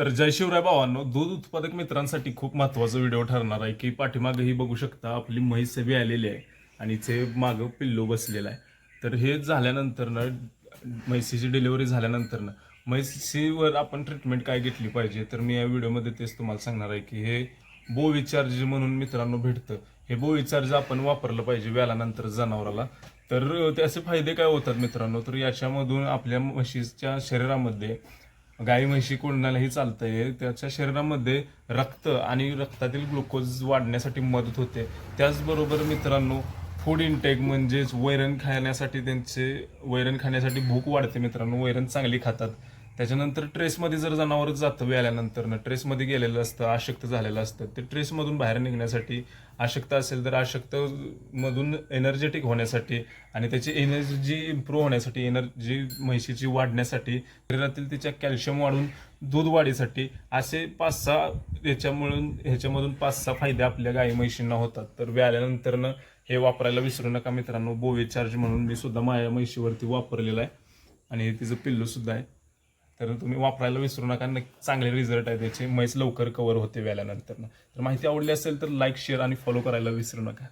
तर जय शिवराय भावांनो दूध उत्पादक मित्रांसाठी खूप महत्त्वाचा व्हिडिओ ठरणार आहे. की पाठीमागे ही बघू शकता आपली म्हैस बी आलेली आहे आणि इथे मागं पिल्लू बसलेलं आहे. तर हे झाल्यानंतर ना म्हैसीची डिलिव्हरी झाल्यानंतर ना म्हैसीवर आपण ट्रीटमेंट काय घेतली पाहिजे तर मी या व्हिडिओमध्ये तेच तुम्हाला सांगणार आहे की हे बो विचार्ज म्हणून मित्रांनो भेटतं. हे बो विचार्ज आपण वापरलं पाहिजे व्यालानंतर जनावराला. तर त्याचे फायदे काय होतात मित्रांनो? तर याच्यामधून आपल्या म्हशीच्या शरीरामध्ये गाई म्हशी कोणालाही चालतंय. त्याच्या शरीरामध्ये रक्त आणि रक्तातील ग्लुकोज वाढण्यासाठी मदत होते. त्याचबरोबर मित्रांनो फूड इंटेक म्हणजेच वैरण खाण्यासाठी त्यांचे वैरण खाण्यासाठी भूक वाढते मित्रांनो. वैरण चांगली खातात. त्याच्यानंतर ट्रेसमध्ये जर जनावर जातं वेळाल्यानंतर ना ट्रेसमध्ये गेलेलं असतं आशक्त झालेलं असतं ते ट्रेसमधून बाहेर निघण्यासाठी आशक्त असेल तर आशक्त मधून एनर्जेटिक होण्यासाठी आणि त्याची एनर्जी इम्प्रूव्ह होण्यासाठी एनर्जी म्हैशीची वाढण्यासाठी शरीरातील तिच्या कॅल्शियम वाढून दूध वाढीसाठी असे पाच सहा ह्याच्यामुळून ह्याच्यामधून पाच सहा फायदे आपल्या गाई म्हैशींना होतात. तर व्याल्यानंतरनं हे वापरायला विसरू नका मित्रांनो. बोवे चार्ज म्हणून मी सुद्धा माझ्या म्हैशीवरती वापरलेलं आहे. आणि हे तिचं पिल्लूसुद्धा आहे. तर तुम्ही वापरायला विसरू नका. नक्की चांगले रिझल्ट आहे त्याचे मैस लवकर कव्हर होते व्याल्यानंतर तर माहिती आवडली असेल तर लाईक शेअर आणि फॉलो करायला विसरू नका.